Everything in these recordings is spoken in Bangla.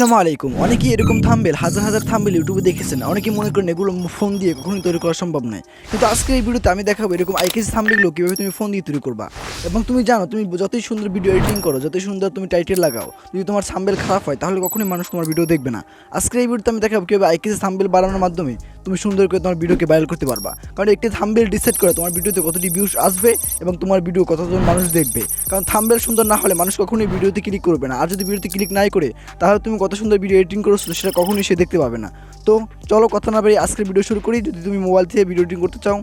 আসসালামু আলাইকুম। অনেকেই এরকম থাম্বেল, হাজার হাজার থাম্বেল ইউটিউবে দেখেছেন। অনেকে মনে করেন এগুলো ফোন দিয়ে কখনোই তৈরি করা সম্ভব নয়। কিন্তু আজকের এই ভিডিওতে আমি দেখাবো এরকম আইকেস থাম্বেলগুলো কীভাবে তুমি ফোন দিয়ে তৈরি করবা। এবং তুমি জানো, তুমি যতই সুন্দর ভিডিও এডিটিং করো, যতই সুন্দর তুমি টাইটেল লাগাও, যদি তোমার থাম্বেল খারাপ হয়, তাহলে কখনোই মানুষ তোমার ভিডিও দেখবে না। আজকের এই ভিডিওতে আমি দেখাবো কীভাবে আইকেস থাম্বেল বাড়ানোর মাধ্যমে তুমি সুন্দর করে তোমার ভিডিওকে ভাইরাল করতে পারবা। কারণ একটি থাম্বেল ডিসাইড করে তোমার ভিডিওতে কতটি ভিউস আসবে এবং তোমার ভিডিও কতজন মানুষ দেখবে। কারণ থাম্বেল সুন্দর না হলে মানুষ কখনোই ভিডিওতে ক্লিক করবে না। আর যদি ভিডিওতে ক্লিক নাই করে, তাহলে তুমি কত সুন্দর ভিডিও এডিটিং করছ সেটা কখনোই সে দেখতে পাবে না। তো চলো কথা না বেরিয়ে আজকের ভিডিও শুরু করি। যদি তুমি মোবাইল থেকে ভিডিও এডিটিং করতে চাও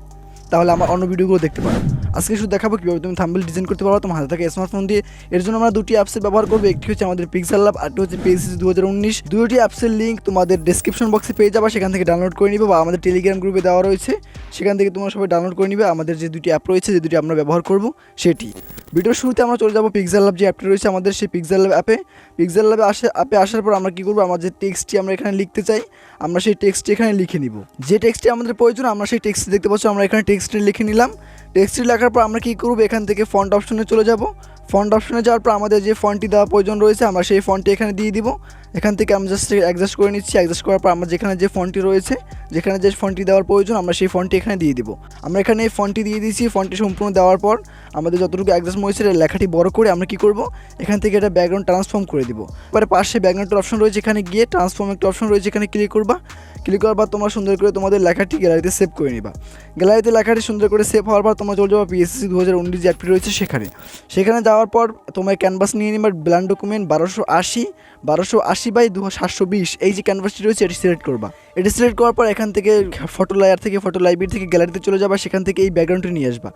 তাহলে আমার অন্য ভিডিওগুলো দেখতে পারো। আজকে শুধু দেখাবো কীভাবে তুমি থাম্বেল ডিজাইন করতে পারো। তোমার হাতে থাকে স্মার্টফোন দিয়ে। এর জন্য আমরা দুটি অ্যাপসের ব্যবহার করব। একটি হচ্ছে আমাদের পিক্সেল ল্যাব আরটি হচ্ছে পিএসসি দু হাজার উনিশ। দুটি অ্যাপসের লিঙ্ক তোমাদের ডেসক্রিপশন বক্সে পেয়ে যাবা। সেখান থেকে ডাউনলোড করে নিবে বা আমাদের টেলিগ্রাম গ্রুপে দেওয়া রয়েছে। সেখান থেকে তোমরা সবাই ডাউনলোড করে নিবে। আমাদের যে দুটি অ্যাপ রয়েছে, যে দুটি আমরা ব্যবহার করব, সেটি। ভিডিওর শুরুতে আমরা চলে যাব পিক্সেল ল্যাব যে অ্যাপটি রয়েছে আমাদের সেই পিক্সেল ল্যাব অ্যাপে পিক্সেল ল্যাবে আসে অ্যাপে আসার পর আমরা কী করব? আমার যে টেক্সটটি আমরা এখানে লিখতে চাই আমরা সেই টেক্সটটি এখানে লিখে নিব। যে টেক্সটটি আমাদের প্রয়োজন, আমরা সেই টেক্সটটি দেখতে পাচ্ছি, আমরা এখানে টেক্সটটি লিখে নিলাম। টেক্সটটি লেখার পর আমরা কী করব? এখান থেকে ফন্ট অপশনে চলে যাব। ফন্ট অপশনে যাওয়ার পর আমাদের যে ফন্টটি দেওয়া প্রয়োজন রয়েছে, আমরা সেই ফন্টটি এখানে দিয়ে দিব। এখান থেকে আমরা জাস্ট অ্যাডজাস্ট করে নিচ্ছি। অ্যাডজাস্ট করার পর আমরা যেখানে যে ফন্টটি রয়েছে, যেখানে যে ফন্টটি দেওয়ার প্রয়োজন, আমরা সেই ফন্টটি এখানে দিয়ে দিব। আমরা এখানে এই ফন্টটি দিয়ে দিয়েছি। ফন্টটি সম্পূর্ণ দেওয়ার পর আমাদের যতটুকু অ্যাডজাস্ট হয়েছে, লেখাটি বড় করে আমরা কি করব? এখান থেকে এটা ব্যাকগ্রাউন্ড ট্রান্সফর্ম করে দিব। এবারে পাশে ব্যাকগ্রাউন্ডের অপশন রয়েছে এখানে গিয়ে ট্রান্সফর্ম একটা অপশন রয়েছে এখানে ক্লিক করবা। ক্লিক করার পর তোমরা সুন্দর করে তোমাদের লেখাটি গ্যালারিতে সেভ করে নিবা। গ্যালারিতে লেখাটি সুন্দর করে সেভ হওয়ার পর তোমরা চলে যাব পিএসসি দু হাজার উনিশ যে অ্যাপটি রয়েছে সেখানে। সেখানে যাওয়ার পর তোমায় ক্যানভাস নিয়ে নিবার ব্ল্যান্ড ডকুমেন্ট বারোশো আশি বারোশো আশি বাই দু বিশ। এই যে ক্যানভাসটি রয়েছে, এটি সিলেক্ট করবা। এটি সিলেক্ট করার পর এখান থেকে ফটো লায়ার থেকে ফটো লাইব্রেরি থেকে গ্যালারিতে চলে যাবা, সেখান থেকে এই ব্যাকগ্রাউন্ডটি নিয়ে আসবা।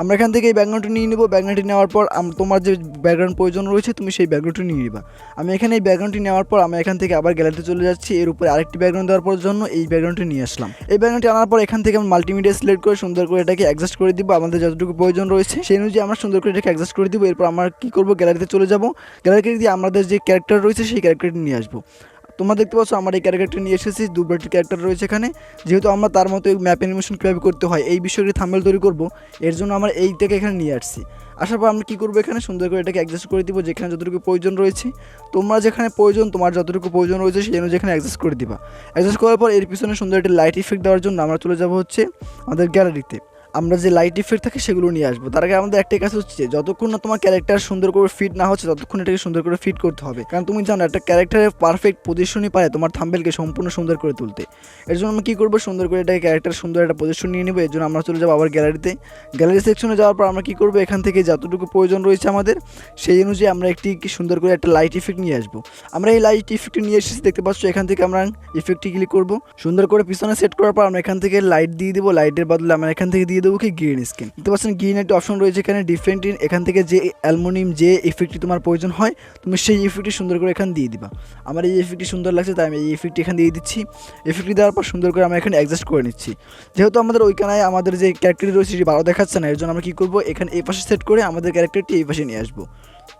আমরা এখান থেকে এই ব্যাকগ্রাউন্ডটি নিয়ে নেব ব্যাকগ্রাউন্ডটি নেওয়ার পর তোমার যে ব্যাকগ্রাউন্ড প্রয়োজন রয়েছে, তুমি সেই ব্যাকগ্রাউন্ডটি নিয়ে নিবা। আমি এখানে এই ব্যাকগ্রাউন্ডটি নেওয়ার পর আমি এখান থেকে আবার গ্যালারিতে চলে যাচ্ছি, এর উপরে আরেকটি ব্যাকগ্রাউন্ড দেওয়ার পর জন্য এই ব্যাকগ্রাউন্ডটি নিয়ে আসলাম। এই ব্যাকগ্রাউন্ডটি আনার পর এখান থেকে আমি মাল্টিমিডিয়া সিলেক্ট করে সুন্দর করে এটাকে অ্যাডজাস্ট করে দিব, আমাদের যতটুকু প্রয়োজন রয়েছে, সেই অনুযায়ী আমরা সুন্দর করে এটাকে অ্যাডজাস্ট করে দিব। এরপর আমরা কী করব? গ্যালারিতে চলে যাব। গ্যালারিতে দিয়ে আমাদের যে ক্যারেক্টার রয়েছে, সেই ক্যারেক্টারটি নিয়ে আসব। তোমরা দেখতে পাচ্ছ, আমার এই ক্যারেক্টারটি নিয়ে এসেছি দুবারটি ক্যারেক্টার রয়েছে এখানে। যেহেতু আমরা তার মতো ম্যাপ অ্যানিমেশন কীভাবে করতে হয়, এই বিষয়টি থাম্বেল তৈরি করব, এর জন্য আমরা এইটাকে এখানে নিয়ে আসছি। আসার পর আমরা কী করব এখানে? সুন্দর করে এটাকে অ্যাডজাস্ট করে দিব, যেখানে যতটুকু প্রয়োজন রয়েছে। তোমরা যেখানে প্রয়োজন, তোমার যতটুকু প্রয়োজন রয়েছে, সেই জন্য যেখানে অ্যাডজাস্ট করে দিবা। অ্যাডজাস্ট করার পর এর পিছনে সুন্দর একটি লাইট ইফেক্ট দেওয়ার জন্য আমরা চলে যাব হচ্ছে আমাদের গ্যালারিতে আমরা যে লাইট ইফেক্ট থাকে সেগুলো নিয়ে আসব। তার আগে আমাদের একটাই কাজ হচ্ছে, যতক্ষণ না তোমার ক্যারেক্টার সুন্দর করে ফিট না হচ্ছে, ততক্ষণ এটাকে সুন্দর করে ফিট করতে হবে। কারণ তুমি জানো, একটা ক্যারেক্টারের পারফেক্ট পজিশনই পারে তোমার থাম্বেলকে সম্পূর্ণ সুন্দর করে তুলতে। এর জন্য আমরা কী করব? সুন্দর করে এটাকে ক্যারেক্টার সুন্দর একটা পজিশন নিয়ে নেব। এর জন্য আমরা চলে যাব আবার গ্যালারিতে গ্যালারি সেকশনে যাওয়ার পর আমরা কী করব? এখান থেকে যতটুকু প্রয়োজন রয়েছে আমাদের, সেই অনুযায়ী আমরা একটি কি সুন্দর করে একটা লাইট ইফেক্ট নিয়ে আসব। আমরা এই লাইট ইফেক্টটি নিয়ে এসেছি, দেখতে পাচ্ছ, এখান থেকে আমরা ইফেক্টটি ক্লিক করব। সুন্দর করে পিছনে সেট করার পর আমরা এখান থেকে লাইট দিয়ে দেবো। লাইটের বদলে আমরা এখান থেকে দিয়ে দেবো কি গ্রিন স্ক্রিন দেখতে পাচ্ছেন গ্রিন একটা অপশন রয়েছে এখানে ডিফারেন্ট এখান থেকে যে অ্যালমোনিয়াম যে ইফেক্টটি তোমার প্রয়োজন হয়, তুমি সেই ইফেক্টটি সুন্দর করে এখানে দিয়ে দিবা। আমার এই ইফেক্টটি সুন্দর লাগছে, তাই আমি এই ইফেক্টটি এখানে দিয়ে দিচ্ছি। ইফেক্টটি দেওয়ার পর সুন্দর করে আমরা এখানে অ্যাডজাস্ট করে নিচ্ছি। যেহেতু আমাদের ওইখানে আমাদের যে ক্যারেক্টারটি রয়েছে, সেটি ভালো দেখাচ্ছে না, এর জন্য আমরা কী করব? এখানে এই পাশে সেট করে আমাদের ক্যারেক্টারটি এই পাশে নিয়ে আসব।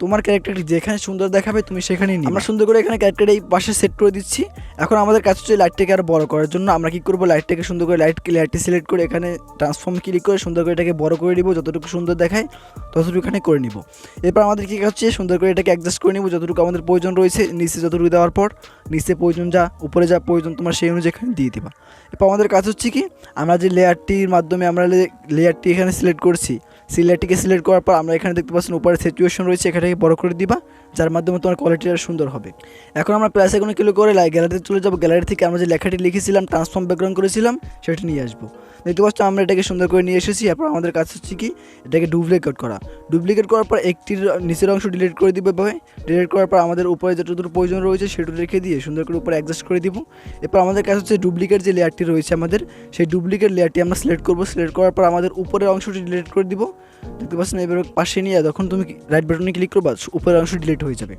তোমার ক্যারেক্টারটি যেখানে সুন্দর দেখাবে তুমি সেখানেই নিয়ে আমরা সুন্দর করে এখানে ক্যারেক্টার এই পাশে সেট করে দিচ্ছি। এখন আমাদের কাছে হচ্ছে লাইটটাকে আরও বড় করার জন্য। আমরা কী করব? লাইটটাকে সুন্দর করে লাইট লাইটটি সিলেক্ট করে এখানে ট্রান্সফর্ম ক্লিক করে সুন্দর করে এটাকে বড় করে দিব যতটুকু সুন্দর দেখায় ততটুকু এখানে করে নিব। এরপর আমাদের কী হচ্ছে? সুন্দর করে এটাকে অ্যাডজাস্ট করে নিব। যতটুকু আমাদের প্রয়োজন রয়েছে, নিচে যতটুকু দেওয়ার পর, নিচে প্রয়োজন যা, উপরে যা প্রয়োজন তোমার সেই অনুযায়ী এখানে দিয়ে দিবা। এরপর আমাদের কাজ হচ্ছে কি? আমরা যে লেয়ারটির মাধ্যমে আমরা লেয়ারটি এখানে সিলেক্ট করছি সেই লেয়ারটিকে সিলেক্ট করার পর আমরা এখানে দেখতে পাচ্ছেন উপরে সিচুয়েশন রয়েছে এখানে বড় করে দিবা। যার মাধ্যমে তোমার কোয়ালিটিটা সুন্দর হবে। এখন আমরা প্লাস এখানে ক্লিক করে গ্যালারিতে চলে যাব। গ্যালারি থেকে আমরা যে লেখাটি লিখেছিলাম ট্রান্সফর্ম ব্যাকগ্রাউন্ড করেছিলাম, সেটি নিয়ে আসব। দেখতে পাচ্ছ আমরা এটাকে সুন্দর করে নিয়ে এসেছি। এরপর আমাদের কাজ হচ্ছে কি? এটাকে ডুপ্লিকেট করা। ডুপ্লিকেট করার পর একটির নিচের অংশ ডিলিট করে দিবে ভাবে ডিলিট করার পর আমাদের উপরে যতটুকু প্রয়োজন রয়েছে সেটু রেখে দিয়ে সুন্দর করে উপরে অ্যাডজাস্ট করে দিব। এরপর আমাদের কাজ হচ্ছে ডুপ্লিকেট যে লেয়ারটি রয়েছে আমাদের, সেই ডুপ্লিকেট লেয়ারটি আমরা সিলেক্ট করব। সিলেক্ট করার পর আমাদের উপরের অংশটি ডিলিট করে দিব। দেখতে পাচ্ছেন এবার পাশে নিয়ে, যখন তুমি রাইট বাটনে ক্লিক করবা, উপরের অংশ ডিলিট হয়ে যাবে।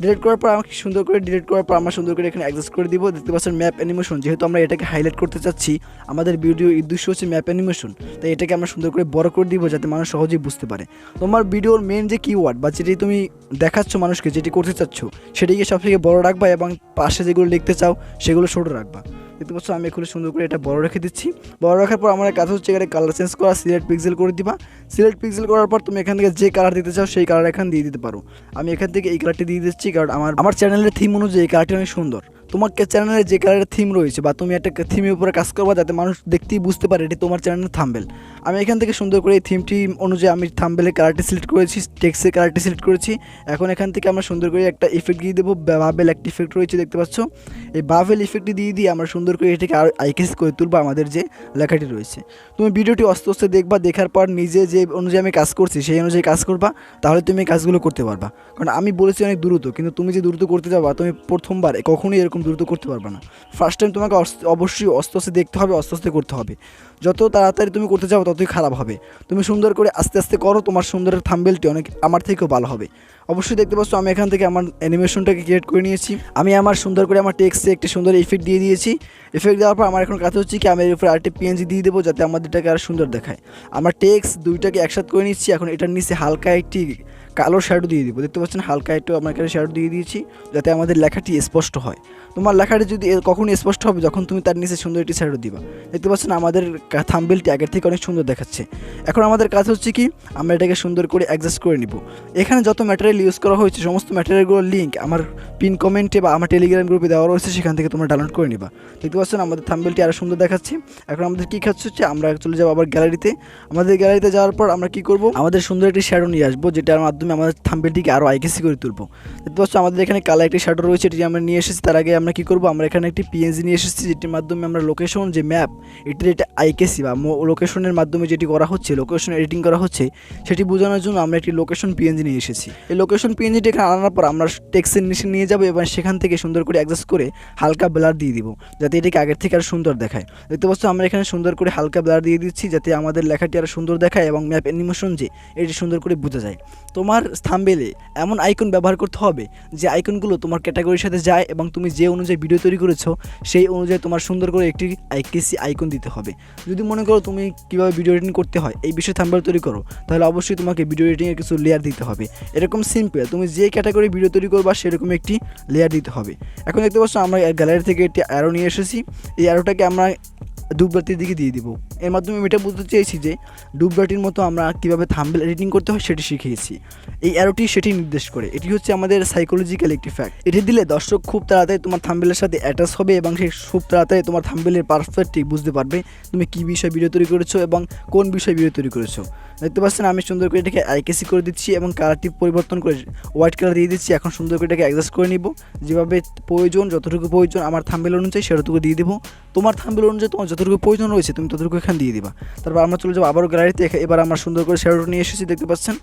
ডিলিট করার পর আমাকে সুন্দর করে ডিলিট করার পর আমরা সুন্দর করে এখানে অ্যাডজাস্ট করে দিব। দেখতে পাচ্ছেন ম্যাপ অ্যানিমেশন যেহেতু আমরা এটাকে হাইলাইট করতে চাচ্ছি, আমাদের ভিডিও উদ্দেশ্য হচ্ছে ম্যাপ অ্যানিমেশন তাই এটাকে আমরা সুন্দর করে বড় করে দিব যাতে মানুষ সহজেই বুঝতে পারে। তোমার ভিডিওর মেন যে কিওয়ার্ড বা যেটি তুমি দেখাচ্ছ মানুষকে, যেটি করতে চাচ্ছ, সেটিকে সবথেকে বড় রাখবা এবং পাশে যেগুলো লিখতে চাও, সেগুলো ছোটো রাখবা। দেখতে পাচ্ছ, আমি এখানে সুন্দর করে এটা বড় রেখে দিচ্ছি। বড় রাখার পর আমার কাজ হচ্ছে এখানে কালার চেঞ্জ করা সিলেক্ট পিক্সেল করে দিবা। সিলেক্ট পিক্সেল করার পর তুমি এখান থেকে যে কালার দিতে চাও, সেই কালার এখানে দিয়ে দিতে পারো। আমি এখান থেকে এই কালারটি দিয়ে দিচ্ছি। দিচ্ছি কারণ আমার আমার চ্যানেলের থিম অনুযায়ী কালারটি অনেক সুন্দর। তোমার চ্যানেলে যে কালারের থিম রয়েছে বা তুমি একটা থিমের উপরে কাজ করবা যাতে মানুষ দেখতেই বুঝতে পারে এটি তোমার চ্যানেলের থাম্বেল আমি এখান থেকে সুন্দর করে এই থিমটি অনুযায়ী আমি থাম্বেলের কালারটি সিলেক্ট করেছি টেক্সের কালারটি সিলেক্ট করেছি। এখন এখান থেকে আমরা সুন্দর করে একটা ইফেক্ট দিয়ে দেবো বাবেল একটা ইফেক্ট রয়েছে, দেখতে পাচ্ছ? এই বাবেল ইফেক্টটি দিয়ে দিয়ে আমরা সুন্দর করে এটিকে আর আইকেস করে তুলবো, আমাদের যে লেখাটি রয়েছে। তুমি ভিডিওটি আস্তে আস্তে দেখবা, দেখার পর নিজে যে অনুযায়ী আমি কাজ করছি, সেই অনুযায়ী কাজ করবা, তাহলে তুমি কাজগুলো করতে পারবা। কারণ আমি বলেছি অনেক দ্রুত, কিন্তু তুমি যে দ্রুত করতে যাবা, তুমি প্রথমবার, কখনোই এরকম দ্রুত করতে পারবে না। ফার্স্ট টাইম তোমাকে অবশ্যই আস্তে আস্তে দেখতে হবে আস্তে আস্তে করতে হবে। যত তাড়াতাড়ি তুমি করতে যাও, ততই খারাপ হবে। তুমি সুন্দর করে আস্তে আস্তে করো, তোমার সুন্দরের থাম্বেলটি অনেক, আমার থেকেও ভালো হবে। অবশ্যই দেখতে পাচ্ছ, আমি এখান থেকে আমার অ্যানিমেশনটাকে ক্রিয়েট করে নিয়েছি। আমি আমার সুন্দর করে আমার টেক্সটে একটি সুন্দর ইফেক্ট দিয়ে দিয়েছি। ইফেক্ট দেওয়ার পর আমার এখন কাজ হচ্ছে কি, আমি এর উপরে আরেকটি পিএনজি দিয়ে দেবো যাতে আমাদেরটাকে আরও সুন্দর দেখায়। আমার টেক্সট দুইটাকে একসাথে করে নিচ্ছি, এখন এটার নিচে হালকা একটি কালো শ্যাডো দিয়ে দিব। দেখতে পাচ্ছেন, হালকা একটু আমার এখানে শ্যাডো দিয়ে দিয়েছি, যাতে আমাদের লেখাটি স্পষ্ট হয়। তোমার লেখাটি যদি কখন স্পষ্ট হবে, যখন তুমি তার নিচে সুন্দর একটি শ্যাডো দিবা। দেখতে পাচ্ছেন, আমাদের থাম্বেলটি আগের থেকে অনেক সুন্দর দেখাচ্ছে। এখন আমাদের কাজ হচ্ছে কি, আমরা এটাকে সুন্দর করে অ্যাডজাস্ট করে নিব। এখানে যত ম্যাটেরিয়াল ইউজ করা হয়েছে, সমস্ত ম্যাটেরিয়ালগুলোর লিঙ্ক আমার পিন কমেন্টে বা আমার টেলিগ্রাম গ্রুপে দেওয়া রয়েছে, সেখান থেকে তোমরা ডাউনলোড করে নিবা। দেখতে পাচ্ছেন, আমাদের থাম্বেলটি আরও সুন্দর দেখাচ্ছে। এখন আমাদের কী কাজ হচ্ছে, আমরা চলে যাব আবার গ্যালারিতে আমাদের গ্যালারিতে যাওয়ার পর আমরা কী করব? আমাদের সুন্দর একটি শ্যাডো নিয়ে আসব, যেটার মাধ্যমে আমাদের থাম্বেলটিকে আরও আইকেসি করে তুলবো। দেখতে পাচ্ছ, আমাদের এখানে কালা একটি শ্যাডো রয়েছে, এটি আমরা নিয়ে এসেছি। তার আগে আমরা কী করব, আমরা এখানে একটি পিএনজি নিয়ে এসেছি, যেটির মাধ্যমে আমরা লোকেশন যে ম্যাপ এটির এটা আইকেসি বা লোকেশনের মাধ্যমে যেটি করা হচ্ছে লোকেশন এডিটিং করা হচ্ছে, সেটি বোঝানোর জন্য আমরা একটি লোকেশন পিএনজি নিয়ে এসেছি। এই লোকেশন পিএনজিটি এখানে আনার পর আমরা টেক্সের নিচে নিয়ে যাব এবং সেখান থেকে সুন্দর করে অ্যাডজাস্ট করে হালকা ব্লার দিয়ে দিব, যাতে এটিকে আগের থেকে আরও সুন্দর দেখায়। দেখতে পাচ্ছ আমরা এখানে সুন্দর করে হালকা ব্লার দিয়ে দিচ্ছি, যাতে আমাদের লেখাটি আরও সুন্দর দেখায় এবং ম্যাপ অ্যানিমেশন যে এটি সুন্দর করে বোঝা যায়। তোমার থাম্বেলে এমন আইকন ব্যবহার করতে হবে, যে আইকনগুলো তোমার ক্যাটাগরির সাথে যায় এবং তুমি যে অনুযায়ী ভিডিও তৈরি করেছ, সেই অনুযায়ী তোমার সুন্দর করে একটি আইকেসি আইকন দিতে হবে। যদি মনে করো তুমি কীভাবে ভিডিও এডিটিং করতে হয়, এই বিষয়ে থাম্বেল তৈরি করো, তাহলে অবশ্যই তোমাকে ভিডিও এডিটিংয়ের কিছু লেয়ার দিতে হবে। এরকম সিম্পল, তুমি যে ক্যাটাগরি ভিডিও তৈরি করবা সেরকম একটি লেয়ার দিতে হবে। এখন দেখতে পাচ্ছ আমরা গ্যালারি থেকে একটি অ্যারো নিয়ে এসেছি। এই অ্যারোটাকে আমরা ডুববাতির দিকে দিয়ে দিব। এর মাধ্যমে আমি এটা বলতে চেয়েছি যে ডুববাটির মতো আমরা কীভাবে থাম্বেল এডিটিং করতে হয় সেটি শিখিয়েছি। এই অ্যারোটি সেটি নির্দেশ করে। এটি হচ্ছে আমাদের সাইকোলজিক্যাল একটি ফ্যাক্ট এটি দিলে দর্শক খুব তাড়াতাড়ি তোমার থাম্বেলের সাথে অ্যাটাচ হবে এবং সে খুব তাড়াতাড়ি তোমার থাম্বেলের পারফেক্টটি বুঝতে পারবে তুমি কী বিষয়ে ভিডিও তৈরি করেছ এবং কোন বিষয়ে ভিডিও তৈরি করেছ। দেখতে পাচ্ছেন আমি সুন্দর করে এটাকে আইকেসি করে দিচ্ছি এবং কালারটি পরিবর্তন করে হোয়াইট কালার দিয়ে দিচ্ছি। এখন সুন্দর করে এটাকে অ্যাডজাস্ট করে নিব। যেভাবে প্রয়োজন, যতটুকু প্রয়োজন আমার থাম্বেল অনুযায়ী সেটুকু দিয়ে দেবো। তোমার থাম্বেল অনুযায়ী তোমার যতটুকু প্রয়োজন রয়েছে তুমি ততটুকু এখানে দিয়ে দিবা। তারপর আমরা চলে যাব আবারও গ্যালারিতে। এবার আমরা সুন্দর করে শ্যাডো নিয়ে এসেছি, দেখতে পাচ্ছেন?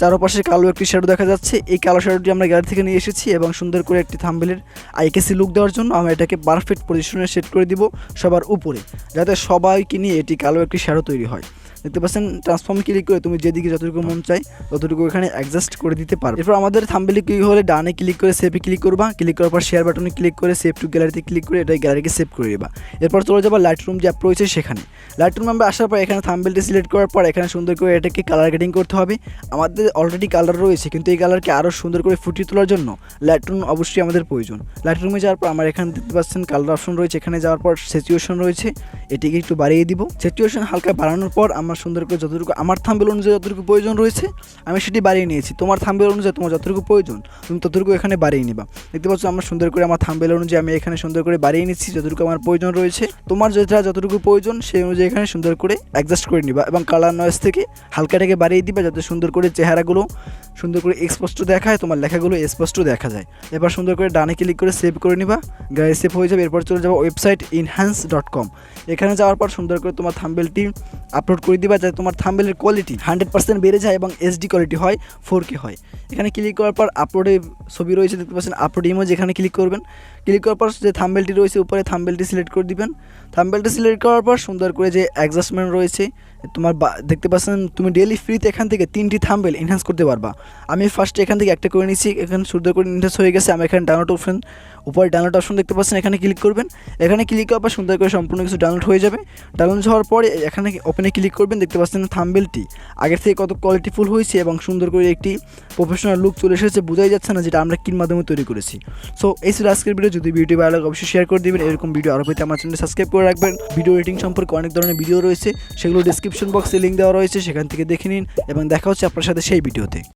চারপাশে কালো একটি শ্যাডো দেখা যাচ্ছে। এই কালো শ্যাডোটি আমরা গ্যালারি থেকে নিয়ে এসেছি এবং সুন্দর করে একটি থাম্বেলের আইকেসি লুক দেওয়ার জন্য আমরা এটাকে পারফেক্ট পজিশনে সেট করে দিব সবার উপরে, যাতে সবাইকে নিয়ে এটি কালো একটি শ্যাডো তৈরি হয়। দেখতে পাচ্ছেন ট্রান্সফর্ম ক্লিক করে তুমি যেদিকে যতটুকু মন চাই ততটুকু এখানে অ্যাডজাস্ট করে দিতে পারো এরপর আমাদের থাম্বেলে ক্লিক হলে ডানে ক্লিক করে সেভে ক্লিক করবা ক্লিক করার পর শেয়ার বাটনে ক্লিক করে সেভ টু গ্যালারিতে ক্লিক করে এটা গ্যালারিকে সেভ করে দেবা। এরপর চলে যাবা লাইট রুম যে অ্যাপ রয়েছে সেখানে। লাইট রুম আমরা আসার পর এখানে থাম্বেলটি সিলেক্ট করার পর এখানে সুন্দর করে এটাকে কালার গ্রেডিং করতে হবে। আমাদের অলরেডি কালার রয়েছে, কিন্তু এই কালারকে আরও সুন্দর করে ফুটিয়ে তোলার জন্য লাইট রুম অবশ্যই আমাদের প্রয়োজন। লাইট রুমে যাওয়ার পর আমার এখানে দেখতে পাচ্ছেন কালার অপশন রয়েছে, এখানে যাওয়ার পর সিচুয়েশন রয়েছে, এটিকে একটু বাড়িয়ে দিব। সিচুয়েশন হালকা বাড়ানোর পর আমরা সুন্দর করে যতটুকু, আমার থাম্বেল অনুযায়ী যতটুকু প্রয়োজন রয়েছে, আমি সেটি বাড়িয়ে নিয়েছি। তোমার থাম্বেল অনুযায়ী তোমার যতটুকু প্রয়োজন, তুমি ততটুকু এখানে বাড়িয়ে নিবা। দেখতে পাচ্ছ আমার সুন্দর করে আমার থাম্বেল অনুযায়ী আমি এখানে সুন্দর করে বাড়িয়ে নিচ্ছি, যতটুকু আমার প্রয়োজন রয়েছে। তোমার যেটা যতটুকু প্রয়োজন, সেই অনুযায়ী এখানে সুন্দর করে অ্যাডজাস্ট করে নিবা এবং কালার নয়েস থেকে হালকাটাকে বাড়িয়ে দিবা, যাতে সুন্দর করে চেহারাগুলো সুন্দর করে স্পষ্ট দেখায়, তোমার লেখাগুলো স্পষ্ট দেখা যায়। এবার সুন্দর করে ডানে ক্লিক করে সেভ করে নিবা। গাড়ি সেভ হয়ে যাবে। এরপর চলে যাব ওয়েবসাইট ইনহ্যান্স ডট কম এখানে যাওয়ার পর সুন্দর করে তোমার থাম্বেলটি আপলোড করে দিবা যাতে তোমার থাম্বেলের কোয়ালিটি হান্ড্রেড পার্সেন্ট বেড়ে যায় এবং এইচডি কোয়ালিটি হয় ফোর কে হয়। এখানে ক্লিক করার পর আপলোডে ছবি রয়েছে, দেখতে পাচ্ছেন আপলোড ইমোজ এখানে ক্লিক করবেন। ক্লিক করার পর যে থাম্বেলটি রয়েছে, উপরে থাম্বেলটি সিলেক্ট করে দিবেন। থাম্বেলটি সিলেক্ট করার পর সুন্দর করে যে অ্যাডজাস্টমেন্ট রয়েছে তোমার দেখতে পাচ্ছেন, তুমি ডেলি ফ্রিতে এখান থেকে তিনটি থাম্বেল এনহ্যান্স করতে পারবা। আমি ফার্স্টে এখান থেকে একটা করে নিয়েছি এখানে সুন্দর করে এনহ্যান্স হয়ে গেছে, আমি এখানে ডাউনলোড অপশন উপরে ডাউনলোড অপশন দেখতে পাচ্ছেন, এখানে ক্লিক করবেন। এখানে ক্লিক করার পর সুন্দর করে সম্পূর্ণ কিছু ডাউনলোড হয়ে যাবে। ডাউনলোড হওয়ার পরে এখানে ওপেনে ক্লিক করবেন, দেখতে পাচ্ছেন থাম্বেলটি আগের থেকে কত কোয়ালিটিফুল হয়েছে এবং সুন্দর করে একটি প্রফেশনাল লুক চলে এসেছে, বোঝাই যাচ্ছে না যেটা আমরা কির মাধ্যমে তৈরি করেছি। সো এই ছিল আজকের ভিডিও যদি ভিডিও ভালো লাগে, অবশ্যই শেয়ার করে দিবেন। এরকম ভিডিও আরও পেতে আমার চ্যানেল সাবস্ক্রাইব করে রাখবেন। ভিডিও এডিটিং সম্পর্কে অনেক ধরনের ভিডিও রয়েছে, সেগুলো ডিসক্রিপশন বক্সে লিঙ্ক দেওয়া রয়েছে, সেখান থেকে দেখে নিন এবং দেখা হচ্ছে আপনার সাথে সেই ভিডিওতে।